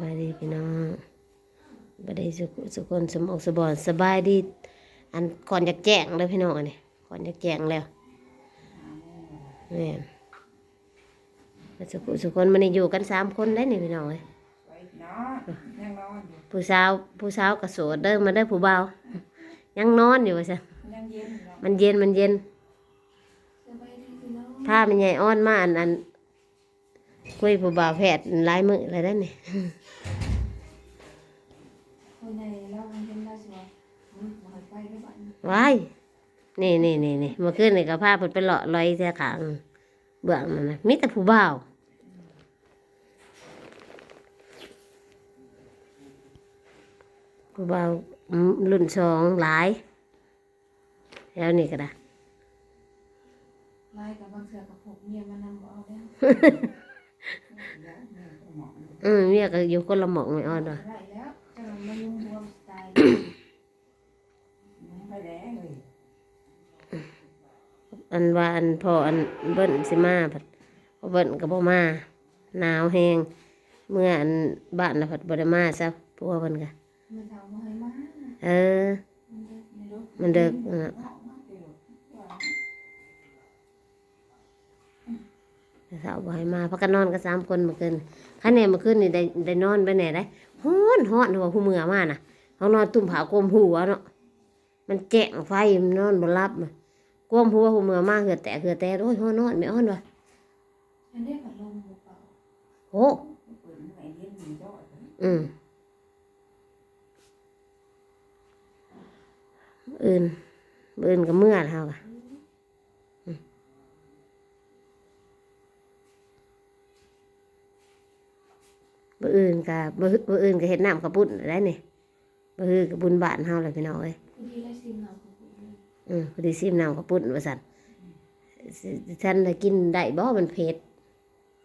บายดีพี่น้องบายดีสุขสุขคนสมองสบอนสบายดี อันก่อนจะแจ้งเลยพี่น้องอันนี้ก่อนจะแจ้งแล้วแม่นแล้วสุขสุขคนมันนี่อยู่กันสามคนได้นี่พี่น้องเอ้ยไว้เนาะยังนอนอยู่ผู้สาวผู้สาวกระโสดเด้อมาได้อผู้เบาวยังนอนอยู่ว่าซะยังเย็นอยู่เนาะมันเย็นมันเย็นสบายดีพี่น้องถ้ามันใหญ่อ้อนมาอันอัน คุยผู้บ่าวแพทย์หลายมืออะไรได้นี่คนในเรามันเป็นราชวะอืมมาให้ไปด้วยบ้านว้ายนี่นี่นี่นี่เมื่อคืนนี่ก็พาเพิ่นไปเลาะลอยเสียขางเบื้องนั่นนะมีแต่ผู้บ่าวผู้บ่าวอืมรุ่นสองหลาย แล้วนี่ก็ได้ไล่กับบางเสือกับผมเมียมานำบ่เอาแล้ว อืมเมียก็อยู่คนละหมองไม่อ่อนว่ะได้แล้วจะมายุ่งรวมสไตล์ไปแล้วเลยอันว่าอันพออันเบิ้นสิมาผัดพอเบิ้นก็บ่มาหนาวแฮงเมื่ออันบ้านน่ะผัดบ่ได้มาซะพวกเพิ่นก็มันเอามาให้มาเออ มันเด็กไม่รู้มันเด็กนั่นน่ะเอามาเดี๋ยวว่าสาวบ่ให้มาพักกันนอนกันสามคนเมื่อคืน คันนี้เมื่อคืนนี่ได้ได้นอนไปไหนได้ฮ้อนฮ้อนหัวผู้เมื่อมาน่ะเฮานอนตุ่มผากลมหัวเนาะมันแจ้งไฟมันนอนบ่หลับอะกลมหัวผู้เมื่อมาเหือแตกเหือแตกโอ้ยฮ้อนนอนไม่อ่อนวะโอ้อืมอื่นอื่นก็เมื่อแล้วค่ะ บ่อื่นก็บ่บ่อื่นก็เฮ็ดน้ำกระปุ้นได้นี่บ่ฮือกับบุญบ้านเฮาเลยพี่น้องเอ้ยพอดีได้ซิมเราของผมเลยอืมพอดีซิมน้ำกระปุ้นว่าซั่นสิฉันน่ะกินได้บ่มันเผ็ด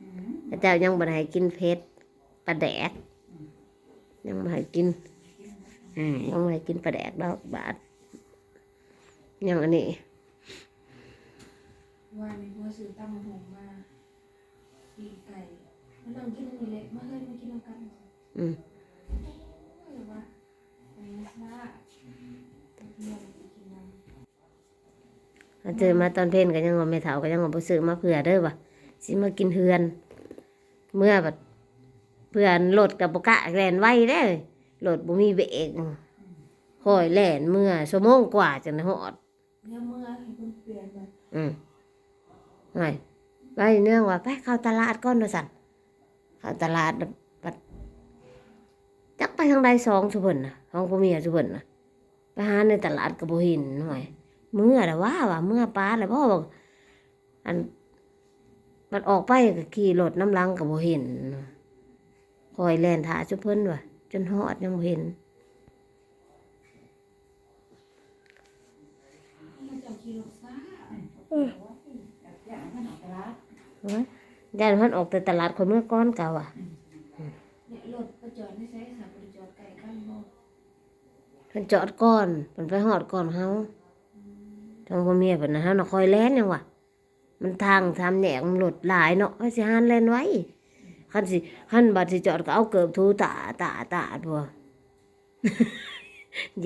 อืมแต่เจ้ายังบ่ได้ให้กินเผ็ดปลาแดก ยังบ่ให้กินอืมยังบ่ให้กินปลาแดกดอกบาทยังอันนี้ว่าในหัวสื่อตั้งหงมาปีกไก่ มันลองกินอันนี้เล็กมาเลยมากินน้ำกันอืมหรือว่าอันนี้ซ่าเพื่อนกินน้ำมาเจอมาตอนเพลนก็ยังว่าไม่เฒ่าก็ยังว่าบ่ซื้อมาเผื่อเด้อว่ะสิมากินเฮือน เมื่อแบบเพื่อนรถกับบ่กะแล่นไวเด้อรถบ่มีเบรกคอยแล่นเมื่อชั่วโมงกว่าจังได้ฮอดเนี่ยเมื่อให้คุณเปลี่ยนมาอืมไงไปเนื่องว่าไปเข้าตลาดก่อนว่าสั่น เข้าตลาดบัดจักไปทางใดสองสุเพิ่นน่ะของพ่อเมียสุเพิ่นน่ะไปหาในตลาดก็บ่เห็นหน่อยเมื่อละว่าว่าเมื่อปลาแล้วพ่อบอกอันมันออกไปก็ขี่รถน้ำลังก็บ่เห็นคอยแล่นท่าสุเพิ่นว่ะ จนฮอดยังบ่เห็นมันจะกินรสซ่า ย่านพิ่นออกแต่ตลาดคนเมื่อก้อนเก่าอะเนี่ยรถประจอดให้ใช้สามประจอดไก่กันบ่เพิ่นจอดก่อนเพิ่นไปหอดก่อนเฮาทางพ่อเมียเพิ่นนะเฮาน่ะคอยแล่นยังว่ะมันทางทำแหนกมันรถหลายเนาะว่าสิหานแล่นไว้คันสิคันบัดสิจอดก็เอาเกิบทูตาตาตาตัว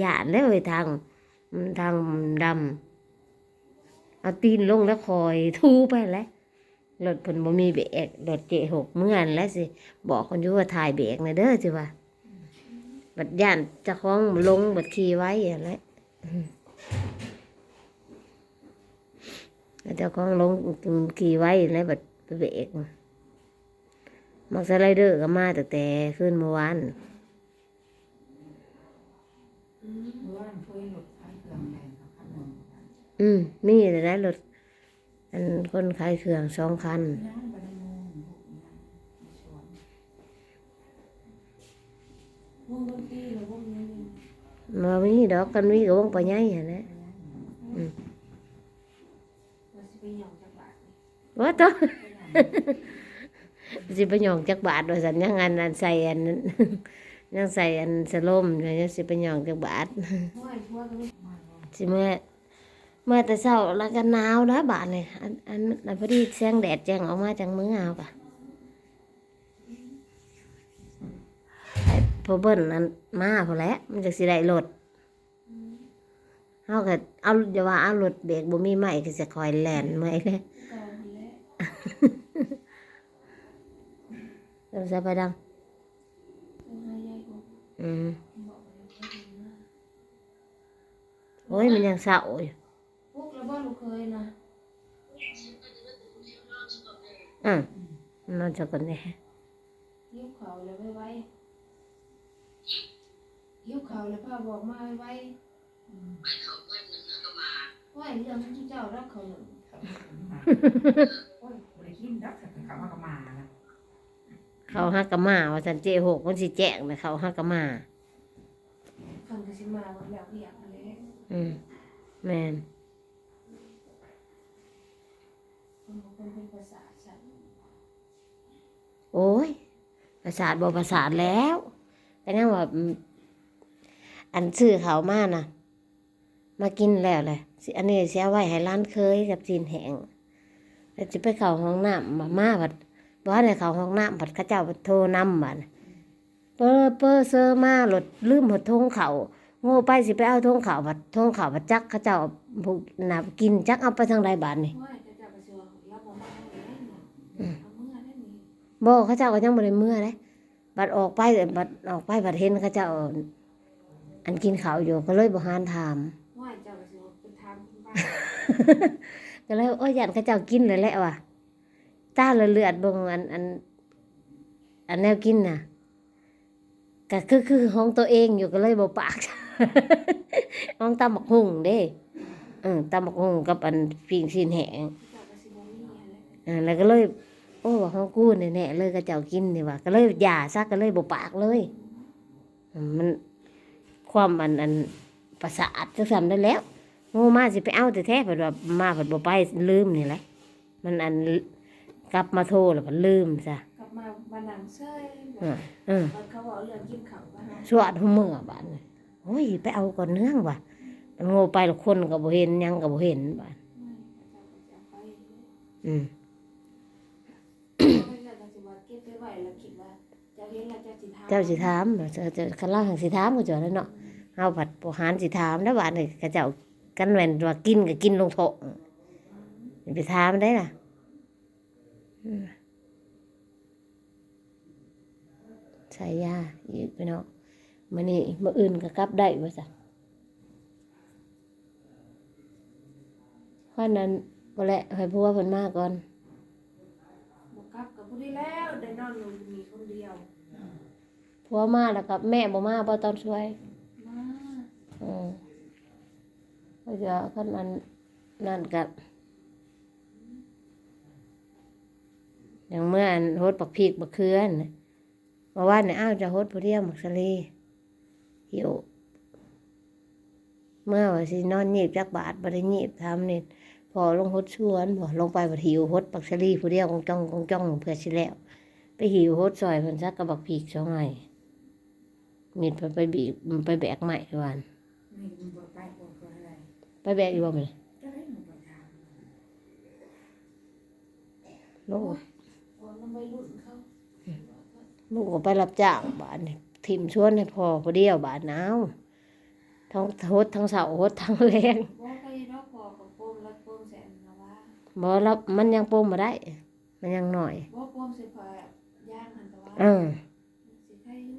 ย่านแล้วไอ้ทางทางดำเอาตีนลงแล้วคอยทูไปแล้ว รถเพิ่นบ่มีเบรกรถเจหกเมื่อนแล้วสิ บอกคนอยู่ว่าถ่ายเบรกนะเด้อสิว่าบัดย่านเจะคล้าของลงบัดขี่ไว้อะไรเจ้าของลงขี่ไว้แล้วบัดไปเบรกมักสไลเดอร์ก็มาแต่แต่ขึ้นเมื่อวานเมื่อวานเคยหลุดขายเครื่องแดงกับขนมอืมมีแต่ได้รถ อันคนขายเครื่องสองคันย่างบะนมงวงดนตรีหรือวงนี้มามีดอกกันมีกับวงปะไงเห็นไหมว่าสิไปหยองจากบาทว่าต้องสิไปหยองจักบาทว่าสันยังอันอันใส่อันนั้นยังใส่อันสะลมอยู่ยังสิไปหยองจักบาทห้อยพวกก็ไม่ มาสิเมื่อแต่เช้าแล้วก็หนาวนะบาทเลยอันอันอันพอดีแสงแดดแจ้งออกมาจังมือเอากะพอเบิ้ลนั้นมาพอแล้วมันจะสิได้รถเฮาก็เอาอย่าว่าเอารถเบรกบ่มีไม้ก็สิคอยแล่นเมื่อยเลยเก่าหมดแล้วเออจะไปดังอืมบอโอ้ยมันยังเศร้าอยู่ อืมนอนจะกันแน่ยิ้วเขาเลยไว้ไว้ยิ้วเขาเลยพ่อบอกมาไว้ไว้ไหวเรื่องที่เจ้ารักเขาหนึ่งโอ้ยบริกินดักแต่เขามากมานะเขาฮักกะมาว่าสันเจหกมันสิแจ้งเลยเขาฮักกะมาฟังกสิมาหมดแล้วอยากเลยอืมแมน คนบางคนเป็นภาษาฉันโอ้ยประสาทบ่ประสาทแล้วก็ยังว่าอันซื้อเขามานะมากินแล้วเลยอันนี้เสียไว้ให้ร้านเคยกับจีนแหงแล้วจะไปเข้าห้องน้ำมามาบัดบ่ได้เข้าห้องน้ำบัดเขาเจ้าโทรนำบัดเปอเปอเซอร์มาหลดลืมหดทงเขาโง่ไปสิไปเอาทงเขาบัดทงเขาบัดจักเขาเจ้าผู้นับกินจักเอาไปทางใดบาดนี่ นี่บ่เขาเจ้าก็ยังบ่ได้เมื่อเลยบัดออกไปบัดออกไปบัดเห็นเขาเจ้าอันกินข้าวอยู่ก็เลยบ่หานถามไหวเจ้าก็เชื่อเป็นทางบ้านก็เลยโอ้ยยันเขาเจ้ากินเลยแหละว่ะตาเลือดๆเบิ่งอันอันอันแนวกินน่ะก็คือคือของตัวเองอยู่ก็เลยบ่ปากห้องตำบักหุ่งเด้เออตำบักหุ่งกับอันปิ้งซีนแห้งเจ้าก็สิบ่มีอะไรอ่าแล้วก็เลยโอ้ว่าของกูแน่ๆเลยก็เจ้ากินนี่ว่ะก็เลยหย่าซะก็เลยบ่ปากเลยอืมมันความอันอันประสาทจังซั่นได้แล้วโง่มาสิไปเอาแต่แท้ๆเพิ่นว่ามาเพิ่นบ่ไปลืมนี่แหละ มันอันกลับมาโทรแล้วมันลืมซะกลับมาบ้านหนังเซ้ยอ่าเออตอนเขาบอกเรื่องกินข้าวบ้านเราสวดหัวเมื่อบาดนี้โอ้ยไปเอาก่อนเนื่องว่ะมันโง่ไปแล้วคนก็บ่เห็นหยังก็บ่เห็นบาดจะไปอืม ไม่ใช่เราจะว่าเก็บไปไว้ แล้วคิดว่าจะเห็นแล้วจะสิทาเจ้าสิถามเดี๋ยวเจ้าเจ้าคันล่างสิถามก็จอแล้วเนาะเฮาผัดบ่หารสิถามแล้วบาดนี้ก็เจ้ากันแม่นว่ากินก็กินลงโถอย่าไปถามได้ล่ะอืมใส่ยาอีกไปเนาะมื้อนี้มื้ออื่นก็กลับได้ว่าซั่นเพราะนั้นบ่แหละให้ผัวเพิ่นมาก่อนบกลับกับผู้ที่แล้วได้นอนอยู่มีคน เดียวผัวมาแล้วกับแม่บ่มาบ่ตอนช่วยมาอืมก็จะขั้นนั้นนั่นกับอย่างเมื่ออันโฮดปักพริกปักเคือนน่ะมาว่าเนี่ยอ้าวจะโฮดผู้เดียวหมักสลีหิวเมื่อว่าสินอนหยีบจักบาทบ่ได้หยีบทำนี่พอลงฮดชวนพอลงไปบัดหิวฮดปักสลีผู้เดียวคงจ้องคงจ้องเพื่อสิแล้ว ไปหิวโฮดซอยเพิ่นซักกระบักพริกสองไงมีดเพิ่นไปบีบไปแบกไม้วันนี่มันไปแบกอยู่บ่ได้มันบอกทางลูกลูกก็ไปรับจ้างบ้านทิมชวนให้พ่อผู้เดียวบาทหนาวทั้งโฮดทั้งเสาโฮดทั้งแรงบอกใครรอกพอกับโปมแล้วโปมแสนนะว่าบ่รับมันยังปมมาได้ มันยังหน่อยบอกโปมสียพอย่างหันแต่ว่า เออ สิใครอยู่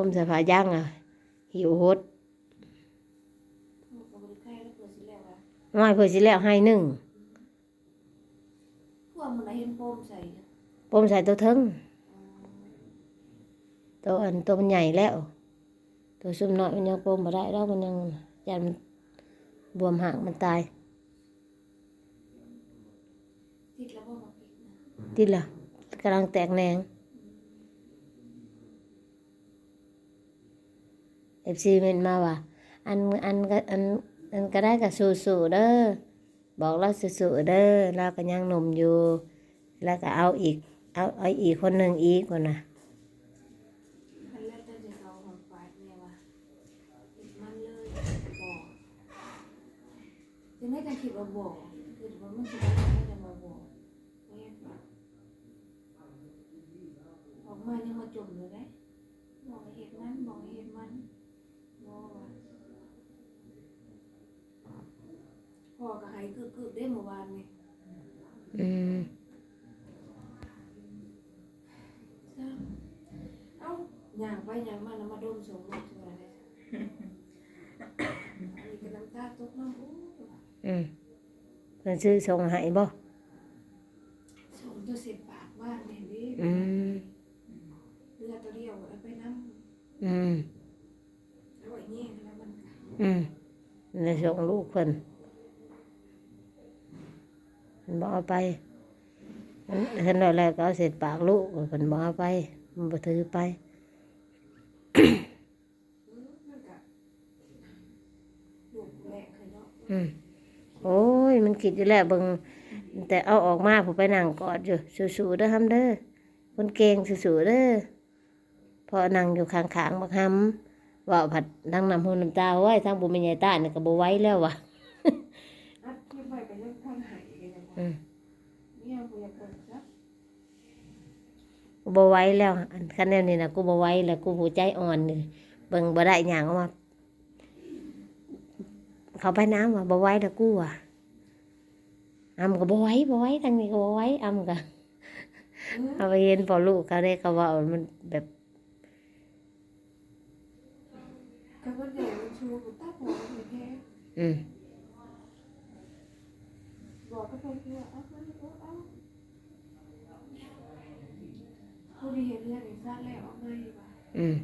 ปมใส่ผ้าย่างอะ หิวโฮดบอกกับบริใครแล้วเปิดสิแล้วว่าน้อยเพื่อสิแล้วให้หนึ่งพวกมันน่ะเห็นโปมใส่เนี่ยปมใส่ตัวเทึงตัวอันตัวมันใหญ่แล้ว ตัวซุ่มน้อยมันยังปมมาได้แล้วมันยังยันมันบวมหักมันตายติดแล้วบอกมาปิดนะติดละกำลังแตกแหนงเอฟซีเมนมาว่าอันอันก็อันอันก็ได้กับสู้ๆเด้อบอกเราสู้ๆเด้อเราก็ยังหนุ่มอยู่ แล้วก็เอาอีก เอาเอาอีกคนหนึ่งอีกคนน่ะอันแรกจะจะเขาของฝาดเนี่ยว่าติดมันเลยบอกจะไม่กันคิดว่าบอกคือว่ามันจะไม่ได้มาบอกไม่บอกออกมายังมาจมเลยได้ บอกให้เห็ดมันบอกให้เห็ดมันบอกว่า พ่อก็ใหายกึกๆได้เมื่อวานนี่อืมจ้าเอ้าย่างไปย่างมาแล้วมาดมสมมติว่าอะไรอันนี้ก็น้ำตาตกน้ำอู้อืมเพิ่นซื้อส่งให้บ่สมตัวสิบบาทบ้านเห็นดิอืมเรือตัวเดียวเอาไปน้อืมำแล้วไอ้แง่งแล้วมันก็อืมเลย ส่งลูกเพิ่นเพิ่นบ่เอาไปเพิ่นเห็นแล้วแล้วก็เอาเสร็จปากลูกเพิ่นบ่เอาไป มันบ่ถือไปเออมันก็ลูกแหลกเลยเนาะอืมโอ้ย มันคิดอยู่แล้วเบิ่งแต่เอาออกมาผมไปนั่งกอดอยู่สู้ๆเด้อฮัมเด้อคนเก่งสู้ๆเด้อพอนั่งอยู่ข้างๆบักฮัมว่าผัดนั่งน้ำหูน้ำตาไว้ทางบุญใหญ่ใต้นี่ก็บ่ไหว้แล้วว่ะ อัดคลิปไว้ก็ยังทำใหายเลยนะอืมเนี่ยบ่อยากเปิดซักกูบ่ไหว้แล้วอันคันแนวนี้นะกูบ่ไหว้แล้วกูหัวใจอ่อนนี่เบิ่งบ่ได้หยังออกมาเขาไปน้ำว่ะบ่ไหว้แล้วกูว่ะอำก็บ่ไหว้บ่ไหว้ทางนี้ก็บ่ไหว้อำก็เออเอาไปเห็นพอลูกเขาได้เขาว่ามันแบบกับวันเดียวมันชูกูตาหัวมันแพ้อืมบอ กกับเพื่อนว่าเอาเอาเอาเอาผู้ดีเห็นเรื่องอีกซะแล้วเอาไงวะอืม